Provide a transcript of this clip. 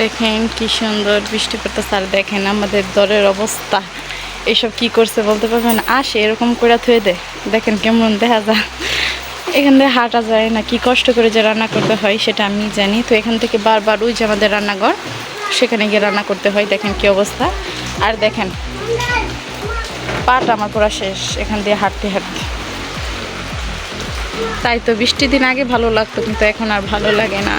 দেখেন কি সুন্দর বৃষ্টি পড়তেছে, আর দেখেন আমাদের দরের অবস্থা। এসব কি করছে বলতে পারবেন? আসে, এরকম করে থুয়ে দে। দেখেন কেমন দেখা যায়। এখান থেকে হাঁটা যায় না, কি কষ্ট করে যে রান্না করতে হয় সেটা আমি জানি। তো এখান থেকে বারবার ওই যে আমাদের রান্নাঘর, সেখানে গিয়ে রান্না করতে হয়। দেখেন কি অবস্থা। আর দেখেন, পাট আমার পুরা শেষ, এখান দিয়ে হাঁটতে হাঁটতে। তাই তো বৃষ্টির দিন আগে ভালো লাগতো, কিন্তু এখন আর ভালো লাগে না।